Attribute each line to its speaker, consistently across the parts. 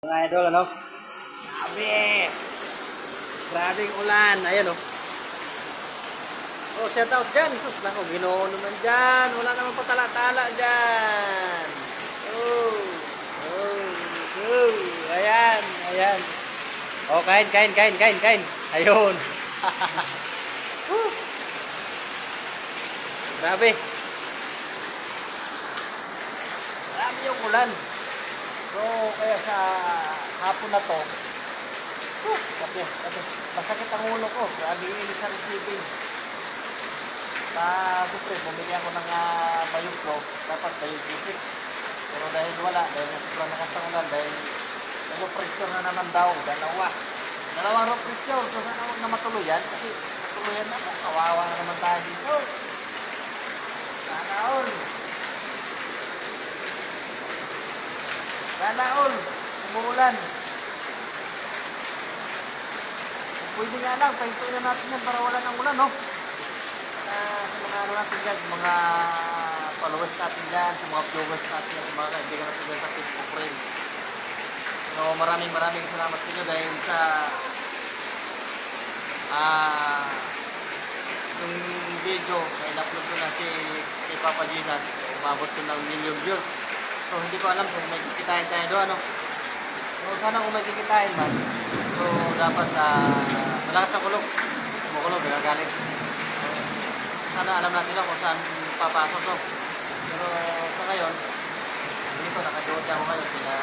Speaker 1: Mga idol, ano? Grabe! Grabe ulan. Ayan, oh. Oh, shout out dyan. Sus, nako, ginoo naman dyan. Wala naman patala-tala dyan. Oh, oh, oh. Ayan, ayan. Oh, kain, kain, kain, kain, kain. Ayun. Grabe. Grabe yung ulan. So, kaya sa hapon na to, oh, kape, kape. Masakit ang ulo ko. Grabe init sa receiving. Ta, siyempre, bumili ako ng uh, bayog ko. Dapat bayog isip. Pero dahil wala, dahil na sobrang lakas ng ulan, dahil ano pressure na naman daw, dalawa. Dalawang row pressure. So, huwag na matuluyan. Kasi matuluyan na po. Kawawa na naman tayo dito. Sana all. Sana all. Umuulan. Pwede nga lang, pahintuin na natin yan para wala ng ulan, no? Ah, sa mga ano natin dyan, mga followers natin dyan, sa mga viewers natin, sa mga kaibigan natin dyan sa Facebook friends. So maraming maraming salamat sa inyo dahil sa ah yung video na in-upload ko na si, si Papa Jesus, umabot ko ng million views. So hindi ko alam kung may kikitain tayo doon, ano? So sana kung may kikitain man, so dapat uh, malakas ang kulog. Kumukulog, nagagalit. So, sana alam natin lang kung saan papasok to. Pero sa ngayon, hindi ko nakaduot ako ngayon kaya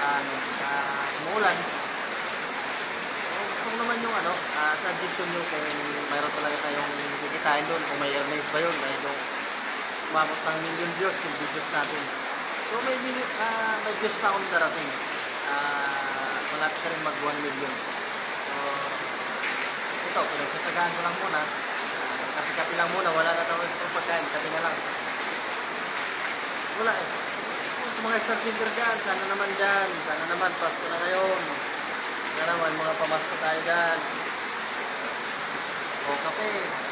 Speaker 1: ano, sa umuulan. So, gusto ko naman yung ano, uh, suggestion nyo kung mayroon talaga tayong kikitain doon, kung may earnings ba yun, dahil yung umabot ng million views yung videos natin. So may, ah, may views na akong darating. Uh, malapit ka rin mag 1 million. So, ito, pinagsasagaan ko lang muna. Uh, kapi-kapi lang muna, wala na tawag sa pagkain, kapi na lang. Wala eh. Sa mga star singer dyan, sana naman dyan, sana naman, Pasko na ngayon. Sana naman, mga pamasko tayo dyan. O, kape.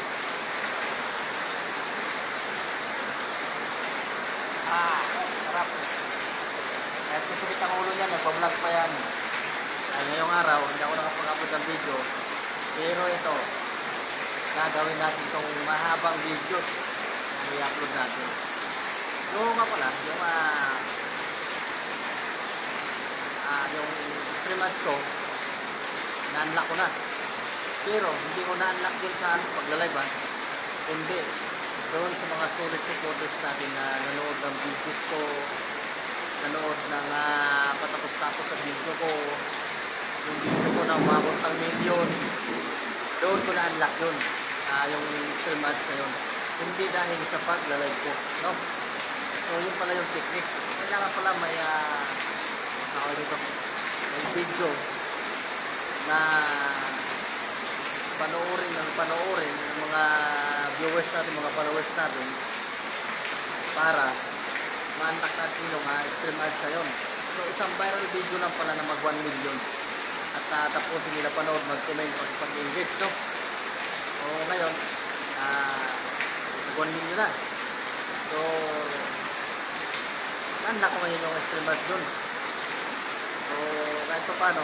Speaker 1: Masakit ang ulo niya, nagpa-vlog pa yan. Ay, ngayong araw, hindi ako nakapag-upload ng video. Pero ito, gagawin natin itong mahabang videos na i-upload natin. So nga pala, yung ah ah, yung stream ads ko, na-unlock ko na. Pero hindi ko na-unlock din sa ano, pagla-live ah. Kundi doon sa mga solid supporters natin na nanood ng videos ko, nanood ng uh, patapos-tapos sa video ko, yung video ko na umabot ng million, doon ko na-unlock yun, ah, yung stream ads na yun. Hindi dahil sa pagla-live ko, no? So yun pala yung technique. Kailangan pala may uh, ako dito, may video na panoorin ng panoorin ng mga viewers natin, mga followers natin para ma-unlock natin yung uh, stream ads na yun. So isang viral video lang pala na mag 1 million at uh, tapusin nila panood, mag-comment, pag-engage, no? So ngayon, uh, mag 1 million na. So, unlock ko ngayon yung stream ads dun. So, kahit pa paano,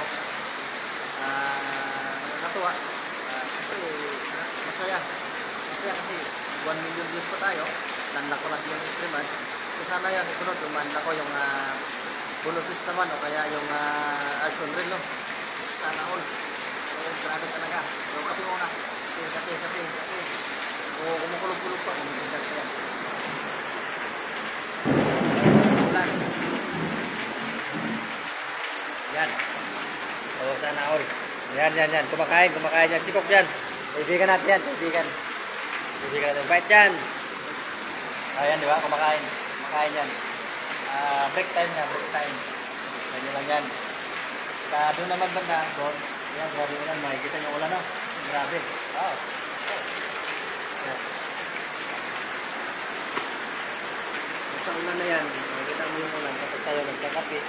Speaker 1: ah, natuwa. Ah, Siyempre, ah, masaya. Masaya kasi 1 million views pa tayo. Unlock ko lang yung stream ads. So, sana yan, isunod, yung ko yung uh, bonuses naman o kaya yung uh, ads on reel, no? Sana all. So, grabe talaga. So, kape muna. Kasi, kasi, kasi, kasi. So, kumukulog-kulog pa, kumukulog pa yan. Ulan. Yan. O, sana all. Yan, yan, yan. Kumakain, kumakain yan. Sikok yan. Kaibigan natin yan, kaibigan. Kaibigan natin. Bite yan. Ayan, di ba? Kumakain. Kumakain yan. Ah, break time yan, break time. Ganyan lang yan. Sa doon naman banda, doon. Yan, grabe ulan. Makikita niyo ulan, no? Grabe. Wow. Yan. Sa ulan na yan, makikita mo yung ulan. Tapos tayo nagkakape.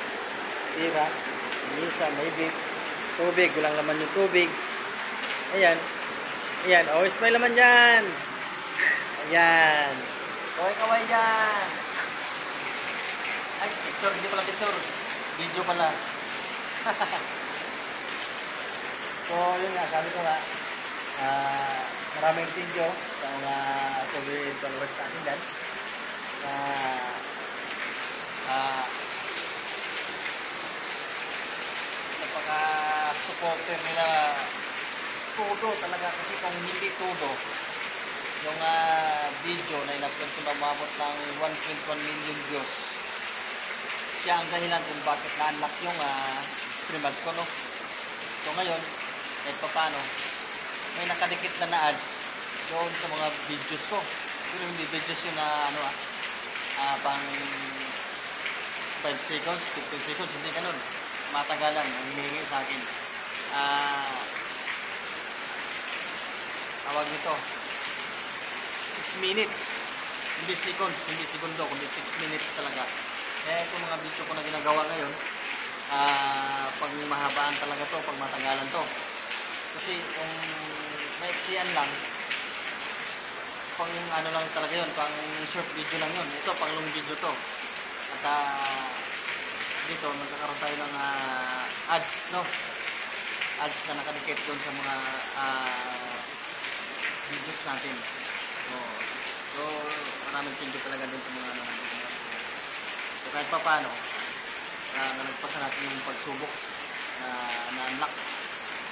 Speaker 1: Tira. Misa, may big. Tubig, walang laman yung tubig. Ayan. Ayan. Oh, smile naman dyan. Ayan. Kaway-kaway dyan. Ay, picture. Hindi pala picture. Video pala. so, yun nga, sabi ko nga, ah, maraming video sa mga solid followers natin dyan. Na, ah, napaka-supporter nila todo talaga kasi kung hindi todo yung ah, video na in-upload ko na umabot ng 1.1 million views siya ang dahilan kung bakit na-unlock yung uh, stream ads ko no? So ngayon kahit pa paano may nakadikit na na ads doon sa mga videos ko. Pero hindi videos yun na ano ah ah, pang 5 seconds, 15 seconds, hindi ganun. Matagalan ang hinihingi sa akin. Ah tawag nito 6 minutes. Hindi seconds, hindi segundo kundi 6 minutes talaga kaya itong mga video ko na ginagawa ngayon ah pag mahabaan talaga to pag matagalan to. Kasi kung maiksiyan lang pang ano lang talaga yun pang short video lang yun. Ito pang long video to. At ah, dito magkakaroon tayo ng ah, ads no? Ads na nakadikit doon sa mga ah, videos natin. So, so maraming thank you talaga doon sa mga nanonood kahit pa paano uh, nalagpasan natin yung pagsubok na na-unlock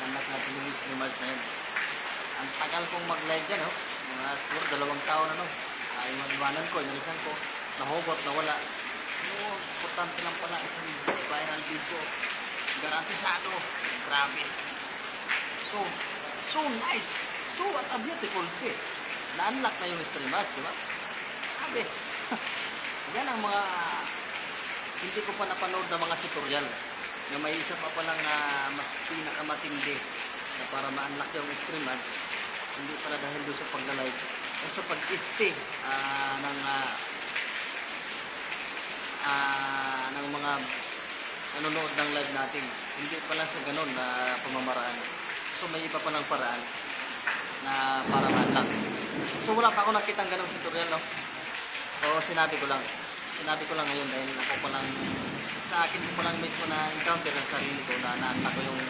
Speaker 1: na-unlock natin yung streamers na yun. Ang tagal kong mag-live dyan oh. mga siguro dalawang taon na no? Uh, iwan-iwanan ko, inalisan ko. Nahugot, nawala. No, importante lang pala isang viral video. Garantisado. Grabe. So so nice. So what a beautiful day na-unlock na yung streamers di ba? Grabe. Yan ang mga hindi ko pa napanood na mga tutorial. Na may isa pa palang ah, mas pinakamatindi na para ma-unlock yung stream ads. Hindi pala dahil doon sa pagla-live o sa pag-este ah, ng ah, ah, ng mga nanonood ng live natin. Hindi pala sa ganun na pamamaraan. So may iba palang paraan na para ma-unlock. So wala pa ako nakitang ganung tutorial no? O sinabi ko lang sinabi ko lang ngayon dahil ako pa lang sa akin ko pa lang mismo na encounter ng sarili ko na ko yung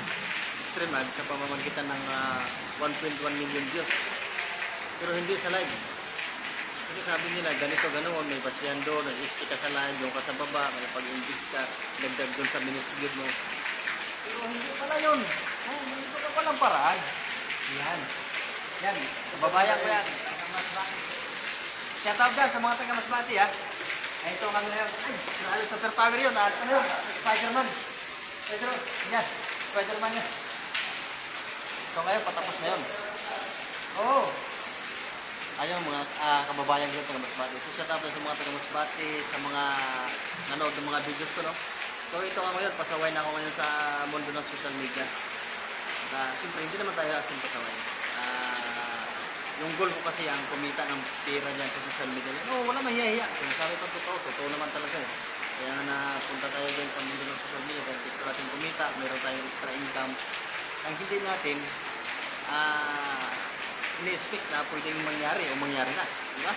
Speaker 1: stream ads sa pamamagitan ng ah, 1.1 million views. Pero hindi sa live. Kasi sabi nila ganito ganoon may basihan doon nag-isti ka sa live doon ka sa baba may pag-engage ka dagdag doon sa minutes view mo. Pero hindi pala yun. Oh, may iba ka palang paraan. Yan. Yan. Kababayan ko yan. Shout out dyan sa mga taga Masbati ha ay ito kami ngayon ay grabe super power yun. Ano yun? Spiderman. Spiderman. Yan Spiderman yan so ngayon patapos na yun. Oo oh. ayun mga ah, kababayan ko taga Masbati so shout out sa mga taga sa mga nanood ng mga videos ko no? So ito nga ngayon pasaway na ako ngayon sa mundo ng social media. Uh, siyempre hindi naman tayo asin pasaway yung goal ko kasi ang kumita ng pera dyan sa social media. No, wala mahihiya. Kung sabi pa totoo, totoo naman talaga eh. Kaya nga napunta tayo dyan sa mundo ng social media dahil gusto natin kumita, meron tayong extra income. Ang hindi natin, ah, ini-expect na pwedeng mangyari o mangyari na. Di ba?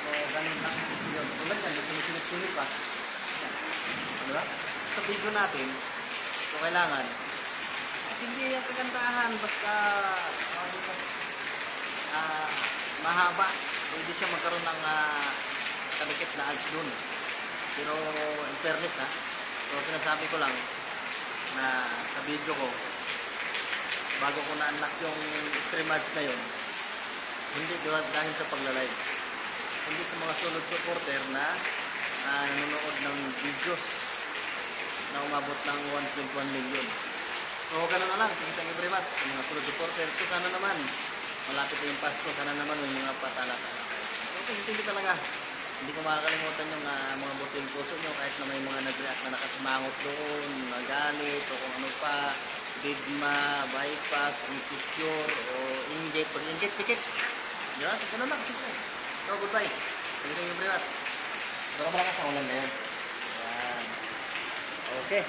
Speaker 1: So, ganun lang yun. Tulad yan, sumisunod-sunod pa. Yan. Di ba? Sa video natin, so kailangan, hindi yung kagandahan, basta, dito, mahaba. Pwede siya magkaroon ng uh, kadikit na ads dun. Pero in fairness ha, so sinasabi ko lang na sa video ko, bago ko na-unlock yung stream ads na yun, hindi dahil sa pagla-live. Hindi sa mga solid supporter na ah, nanonood ng videos na umabot ng 1.1 million. So, ganun na lang. Thank you very much mga solid supporter. So, sana naman, malapit na yung Pasko, sana naman may mga patala-tala kayo. Okay, hindi talaga. Hindi ko makakalimutan yung ah, mga buting puso nyo kahit na may mga nag-react na nakasimangot doon, nagalit o kung ano pa, digma, bypass, insecure, o inggit, pag inggit, pikit. Yan, so ganun lang. Simple. So, goodbye. Thank you very much. Baka malakas ang ulan na yan. Yan. Okay.